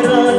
ஆராதனை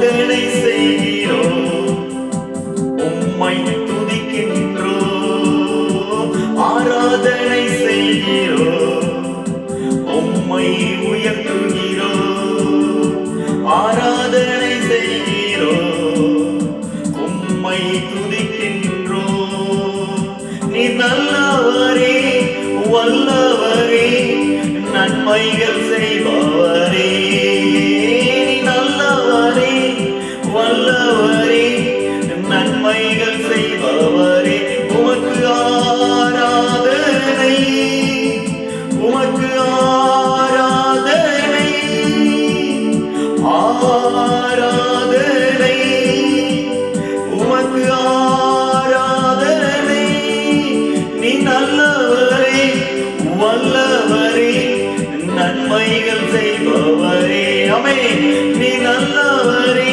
நன்மைகள் செய்பவரே. அமே நீ நல்லவரே.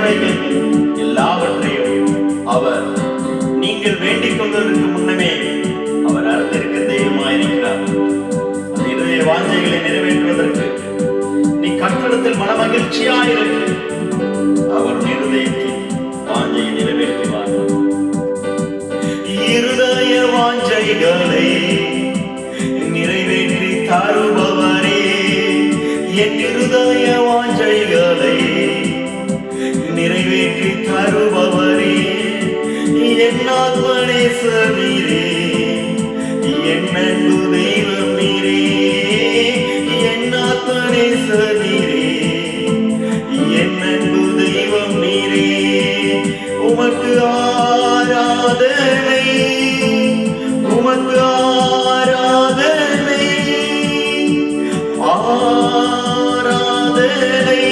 தேவைகள் எல்லாவற்றையும் அவர் நீங்கள் வேண்டிக் கொள்வதற்கு முன்னமே அவர் அறிந்திருக்க தெய்வமாயிருக்கிறார். இருதய வாஞ்சைகளை நிறைவேற்றுவதற்கு நீ கட்டணத்தில் மனமகிழ்ச்சியாயிரு அவர் ஆராதனை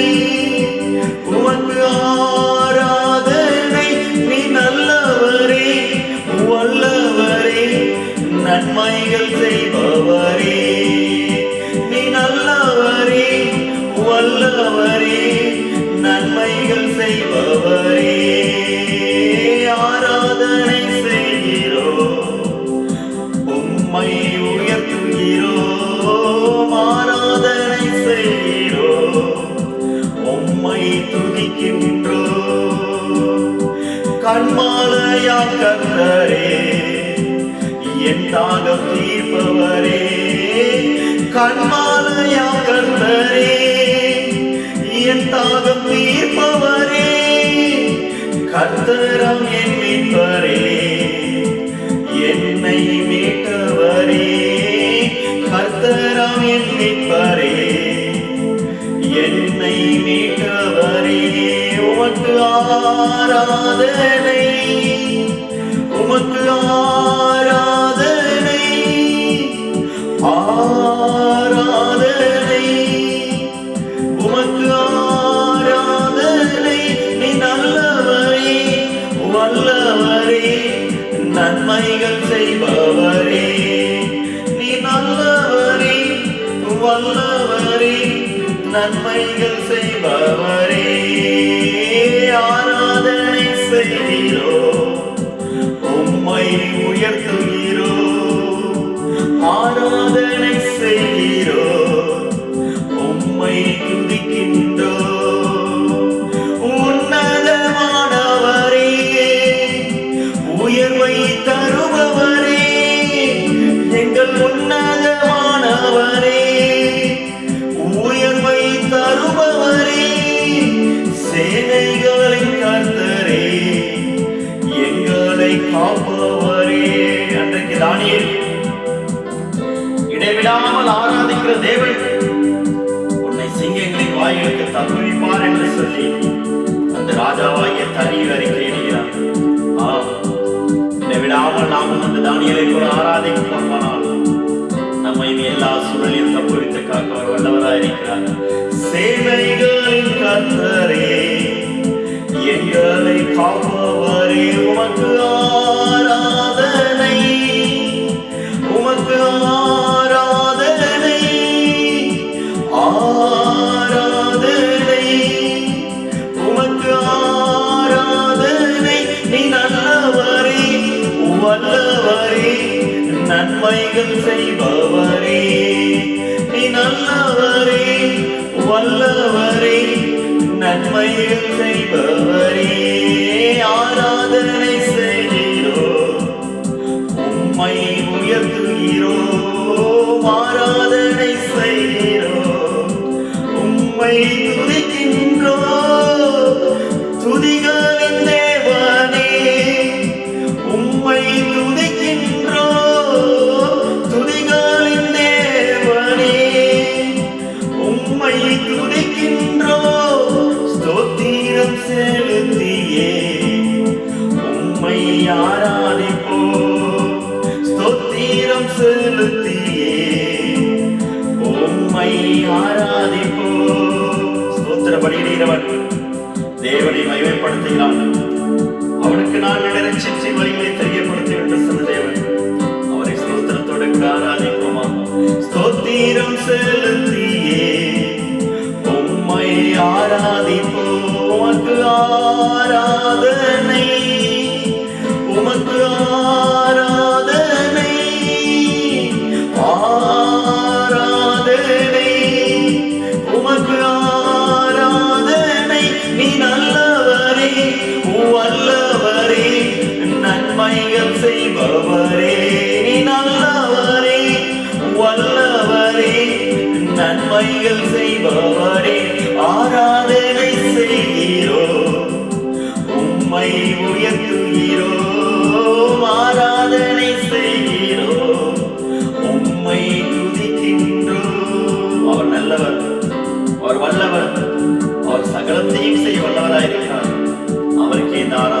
உமக்கு ஆராதனை நீ நல்லவரே வல்லவரே நன்மைகள் செய்பவரே. நீ நல்லவரே வல்லவரே நன்மைகள் செய்பவரே. கண்மாலையா கத்தரே. என் தாகம் தீர்ப்பவரே. கண்மாலையா கத்தரே. என் தாகம் தீர்ப்பவரே. கத்தரம் என் மீட்பரே. என்னை மீட்டவரே. கர்த்தரம் என் மீட்பரே. என்னை மீட்டவரே ஆராதனை உமக்கு ஆராதனை ஆராதனை உமக்கு ஆராதனை. நீ நல்லவரே வல்லவரே நன்மைகள் செய்பவரே. நீ நல்லவரே வல்லவரே நன்மைகள் செய்பவரே. ஆராதனை செய்கிறோம். உம்மை உயர்த்துகிறோம் இடைவிடாமல் ஆராதிக்கிற தேவன் உன்னை சிங்கங்களின் வாயிலுக்கு தப்புவிப்பார் என்று சொல்லி அந்த ராஜாவாகிய தனியில் அறிக்கை அறிக்கையிடுகிறார் ஆம் விடாமல் நாமும் அந்த தானியலை கூட ஆராதிப்போமானால் நம்மை எல்லா சூழலில் தப்புவித்து காக்க அவர் வல்லவராக இருக்கிறார். சேவைகளின் கர்த்தரே எங்களை காக்க நன்மைகள் செய்பவரே. நீ நல்லவரே வல்லவரே நன்மைகள் செய்பவரே. ஆராதனை செய்கிறோ உம்மை உயர்த்துகிறோம் ஆராதனை செய்கிறோம் உம்மை ஆராதிப்போம் ஸ்தோத்திரம் செலுத்தியே. உம்மை ஆராதிப்போம் ஸ்தோத்திர பலியிடுகிறவன் தேவனை மகிமைப்படுத்துகிறான் அவனுக்கு நான் இடரட்சி வழிகளை நல்லவரே நீ நல்லவரே வல்லவரே. நன்மைகள் செய்பவரே ஆராதனை செய்கிறோ. உம்மை உயர்த்துகிறோ ஆராதனை செய்கிறோ. உம்மை துதிக்கின்றோ. அவர் நல்லவர் அவர் வல்லவர். அவர் சகலத்தையும் செய்ய வல்லவராயிருக்கிறார். அவருக்கே தாரா